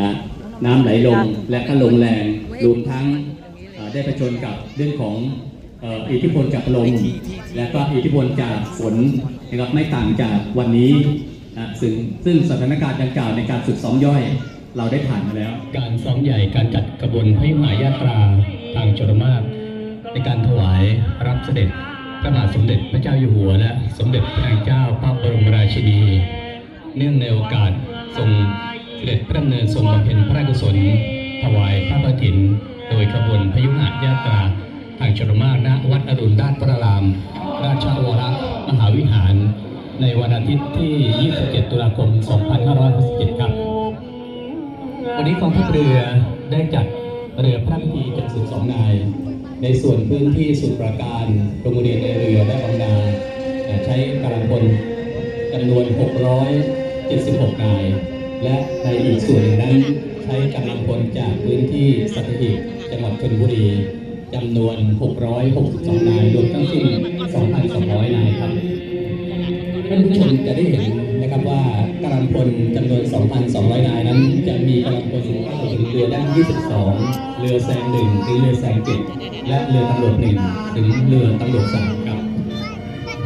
นะน้ำไหลลงและก็ลงแรงรวมทั้งได้ประชนกับเรื่องของอิทธิพลจากลมและก็อิทธิพลจากฝนนะครับไม่ต่างจากวันนี้นะซึ่งซึ่งสถานการณ์ดังกล่าวในการฝึกซ้อมย่อย เราได้ผ่านมาแล้ว การซ้อมใหญ่การจัดกระบวนพยุหายาตราทางชนมาศในการถวายรับเสด็จพระบาทสมเด็จพระเจ้าอยู่หัว และสมเด็จพระนางเจ้าพระบรมราชินี เนื่องในโอกาสทรง เด็จพระดำเนินทรงบำเพ็ญพระกุศล ถวายพระกฐิน โดยขบวนพยุหายาตราทางชนมาณวัดอรุณราชพระราม ราชวรมหาวิหาร ในวันอาทิตย์ที่ 27 ตุลาคม 2567 ครับ วันนี้กองทัพเรือได้จัดเรือพระพิธีจัดสุดสองนาย ในส่วนพื้นที่สุดประการโรงเรียนในเรือและบางนาเอ่ใช้กำลังพลจำนวน 676 นาย และในอีกส่วนนั้นใช้กำลังพลจากพื้นที่สัตหีบจังหวัดชลบุรีจำนวน 662 นาย รวมทั้งสิ้น 2,200 นายครับ ท่านผู้ชมจะได้เห็นนะครับว่ากำลังพลจำนวน 2,200 นายนั้น จะมีกำลังพลเข้าถึงเรือด้าน 22 เรือแซงหนึ่งถึงเรือแซงเจ็ดและเรือตำรวจหนึ่งถึงเรือตำรวจสามครับ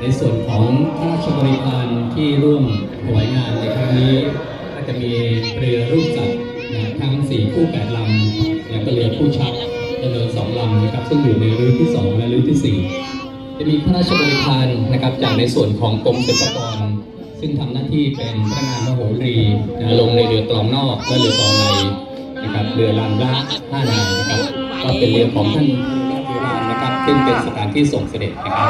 ในส่วนของข้าราชบริพารที่ร่วมถวายงานในครั้งนี้ จะมีเรือรูปสัตว์นะทั้ง4คู่8ลำและก็เรือผู้ชักจำนวน2ลำนะครับซึ่งอยู่ในรื้อที่ 2 และรื้อที่ 4 จะมีข้าราชบริพารนะครับจากในส่วนของกรมศิลปากร ซึ่งทำหน้าที่เป็นพนักงานมโหรีนะลงในเรือกลองนอกและเรือกลองในนะครับเรือลำละห้านายนะครับก็เป็นเรือของท่านยุรานนะครับซึ่งเป็นสถานที่ส่งเสด็จนะครับ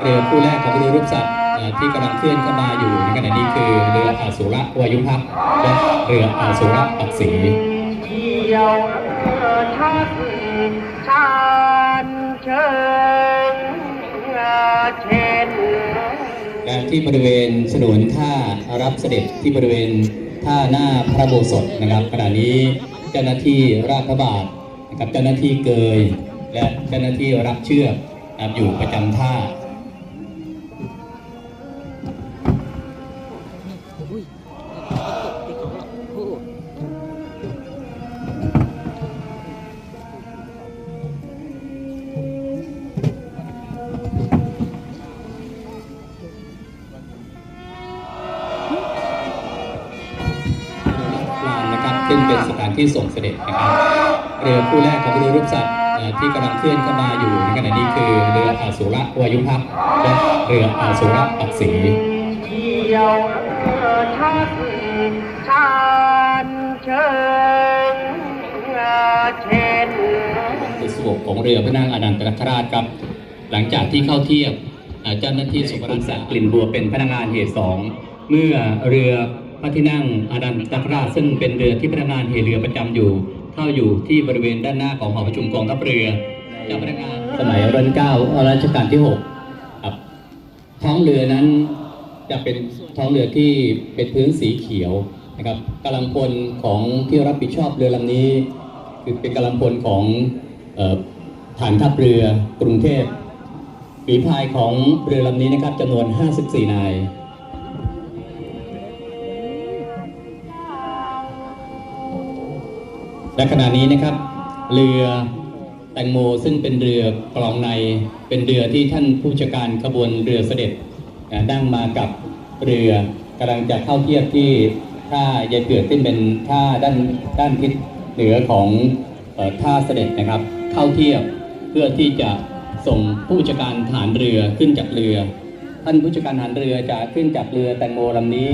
เรือคู่แรกของเรือรูปสัตว์ ที่กำลังเคลื่อนเข้ามาอยู่ในขณะนี้คือเรืออาสุระวายุพักษ์และเรืออาสุระปักศรีเที่ยวชักานเชิงเช่นและที่บริเวณสนวนท่ารับเสด็จที่บริเวณท่าหน้าพระโบสถนะครับขณะนี้เจ้าหน้าที่ราชบาทนะครับเจ้าหน้าที่เกย และเจ้าหน้าที่รับเชือกอยู่ประจำท่า ซึ่งเป็นสถานที่ส่งเสด็จนะครับ เรือคู่แรกของเรือรูปสัตว์ที่กำลังเคลื่อนเข้ามาอยู่ในขณะนี้คือเรืออาสุระวายุพักและเรืออาสุระปักศรีเที่ยวชักชานเชิงเช่นบุษบกของเรือพระนางอนันตนาคราชครับ หลังจากที่เข้าเทียบเอ่อเจ้าหน้าที่สุภรักษากลิ่นบัวเป็นพนักงานเหตุสองเมื่อเรือ พระที่นั่งอนันตคราชซึ่งเป็นเรือที่พนักงานเหเรือประจำอยู่ เข้าอยู่ที่บริเวณด้านหน้าของหอประชุมกองทัพเรือเจ้าพนักงานสมัยรัชก้ารัชกาลที่หกครับท้องเรือนั้นจะเป็นท้องเรือที่เป็นพื้นสีเขียวนะครับกำลังพลของที่รับผิดชอบเรือลำนี้ คือเป็นกำลังพลของฐานทัพเรือกรุงเทพฝีพายของเรือลำนี้นะครับจำนวน 54 นาย และขณะนี้นะครับ เรือแตงโมซึ่งเป็นเรือกลองในเป็นเรือที่ท่านผู้จัดการขบวนเรือเสด็จนะนั่งมากับเรือกำลังจะเข้าเทียบที่ท่ายายเผือกซึ่งเป็นท่าด้านด้านทิศเหนือของออท่าเสด็จนะครับ เข้าเทียบเพื่อที่จะส่งผู้จัดการฐานเรือขึ้นจากเรือ ท่านผู้จัดการฐานเรือจะขึ้นจากเรือแตงโมลำนี้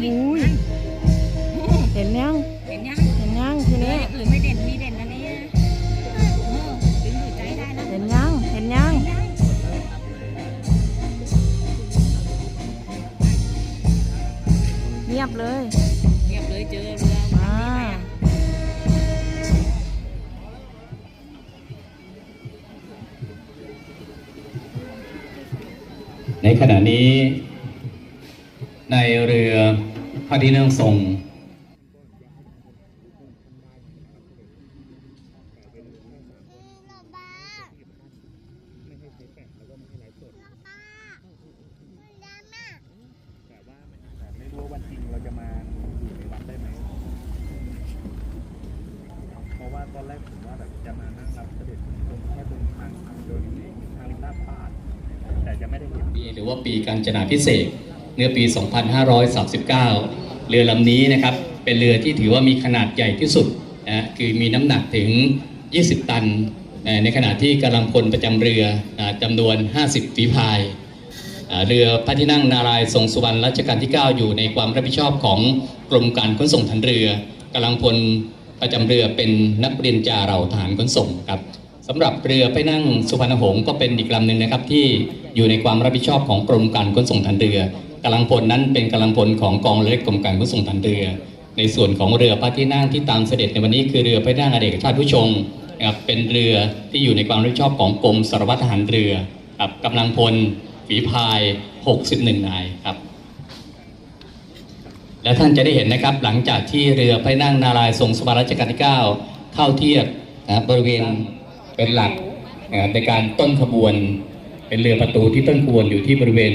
เห็นไหมหูยเห็นยังเห็นยังเห็นยังทีเนื้อนี้อย่างอื่นไม่เด่นมีเด่นอันนี้นะเออดึงดูดใจได้นะเห็นยังเห็นยังเงียบเลยเงียบเลยเจอเรืออ่าในขณะนี้ในเรือ พระที่นั่งทรงไม่รู้ว่าวันจริงเราจะมาอยู่ในวัดได้ไหมเพราะว่าตอนแรกผมว่าแบบจะมานั่งรับเสด็จตรงแค่ตรงทางทางเดินทางริมหน้าพาดแต่จะไม่ได้เห็นปีหรือว่าปีการจนาพิเศษกเมื่อปี 2539 เรือลำนี้นะครับเป็นเรือที่ถือว่ามีขนาดใหญ่ที่สุดนะคือมีน้ำหนักถึง 20 ตัน ในขณะที่กำลังพลประจำเรือจำนวน 50 ฝีพาย เรือพระที่นั่งนารายทรงสุวรรณรัชกาลที่ 9 อยู่ในความรับผิดชอบของกรมการขนส่งทางเรือกำลังพลประจำเรือเป็นนักเรียนจ่าเราทหารขนส่งครับสำหรับเรือไปนั่งสุพรรณหงส์ก็เป็นอีกลำหนึ่งนะครับที่อยู่ในความรับผิดชอบของกรมการขนส่งทางเรือ กำลังพลนั้นเป็นกำลังพลของกองเรือเล็กกรมการขนส่งทางเรือ ในส่วนของเรือพระที่นั่งที่ตามเสด็จในวันนี้คือเรือพระที่นั่งอเนกชาติผู้ชงครับเป็นเรือที่อยู่ในความรับผิดชอบของกรมสารวัตรทหารเรือกับกำลังพลฝีพาย 61 นายครับ และท่านจะได้เห็นนะครับหลังจากที่เรือพระที่นั่งนารายทรงสวรรณรัชกาลที่ 9 เข้าเทียบนะบริเวณเป็นหลักในการต้นขบวน เป็นเรือประตูที่ต้นขบวนอยู่ที่บริเวณ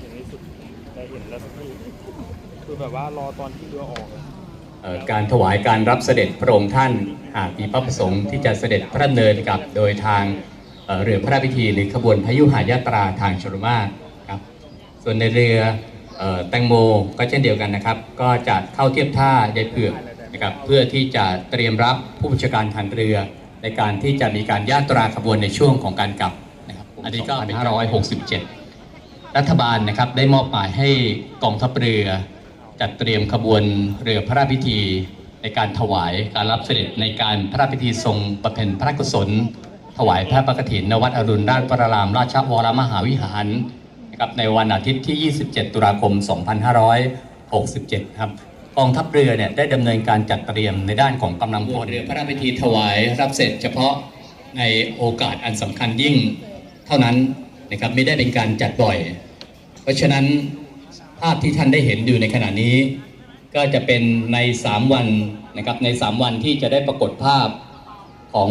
อย่างนี้สุดได้เห็นแล้วสักทีคือแบบว่ารอตอนที่เรือออกอะเอ่อการถวายการรับเสด็จพระองค์ท่านหากมีพระประสงค์ที่จะเสด็จพระดำเนินกับโดยทาง เรือพระราชพิธีหรือขบวนพยุหายาตราทางชลมาศครับส่วนในเรืออแตงโมก็เช่นเดียวกันนะครับ ก็จะเข้าเทียบท่ายายเผือกนะครับเพื่อที่จะเตรียมรับผู้บัญชาการฐานเรือ ในการที่จะมีการยาตราขบวนในช่วงของการกลับนะครับอันนี้ก็2567 รัฐบาลนะครับได้มอบหมายให้กองทัพเรือ จัดเตรียมขบวนเรือพระราชพิธีในการถวายการรับเสด็จในการพระราชพิธีทรงประเพณพระกุศล ถวายพระประกฐินณวัดอรุณราชวรารามราชวรมหาวิหารนะครับในวันอาทิตย์ที่ 27 ตุลาคม 2567 ครับกองทัพเรือเนี่ยได้ดำเนินการจัดเตรียมในด้านของกำลังพลเรือพระราชพิธีถวายรับเสร็จเฉพาะในโอกาสอันสำคัญยิ่งเท่านั้นนะครับไม่ได้เป็นการจัดบ่อย เพราะฉะนั้นภาพที่ท่านได้เห็นอยู่ในขณะนี้ ก็จะเป็นใน 3 วันนะครับใน 3 วันที่จะได้ปรากฏภาพของ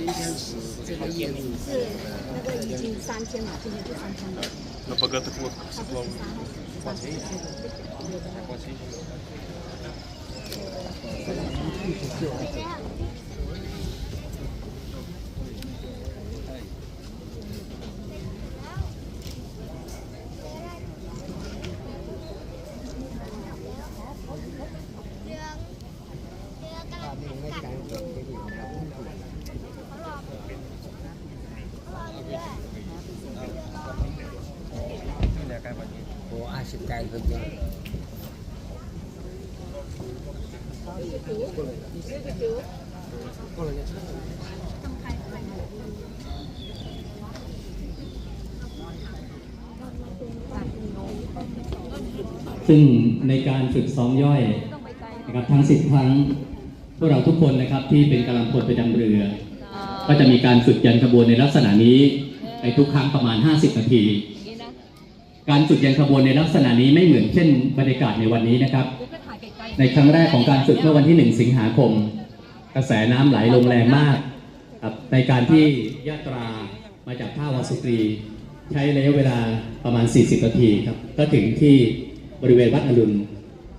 那个已经三天了，今天就三天了。 На богатых лодках все плавают. ซึ่งในการฝึกซ้อมย่อยนะครับทั้งสิบครั้งพวกเราทุกคนนะครับที่เป็นกำลังพลประจำเรือ ก็จะมีการฝึกยันขบวนในลักษณะนี้ในทุกครั้งประมาณ 50 นาที การจุดยันขบวนในลักษณะนี้ไม่เหมือนเช่นบรรยากาศในวันนี้นะครับ ในครั้งแรกของการจุดเมื่อวันที่ 1 สิงหาคม กระแสน้ำไหลลงแรงมากครับในการที่ยาตรามาจากท่าวาสุกรี ใช้ระยะเวลาประมาณ 40 นาทีครับ ก็ถึงที่บริเวณวัดอรุณ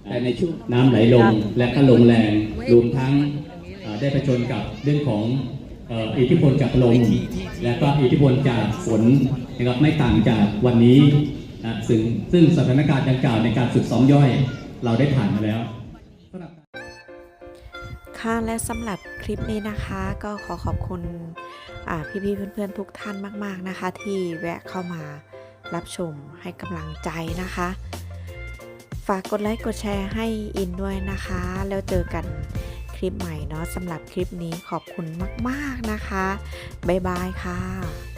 แต่ในช่วงน้ำไหลลงและก็ลงแรงรวมทั้งได้ประชนกับเรื่องของอิทธิพลจากลมและก็อิทธิพลจากฝนนะครับไม่ต่างจากวันนี้ นะซึ่งซึ่งสถานการณ์ดังกล่าวในการฝึกซ้อมย่อย เราได้ผ่านมาแล้วค่ะและสำหรับคลิปนี้นะคะ ก็ขอขอบคุณพี่ๆเพื่อนๆทุกท่านมาก ๆนะคะ ที่แวะเข้ามารับชมให้กำลังใจนะคะ ฝากกดไลค์กดแชร์ให้อินด้วยนะคะ แล้วเจอกันคลิปใหม่เนาะสำหรับคลิปนี้ขอบคุณมาก ๆนะคะ บ๊ายบายค่ะ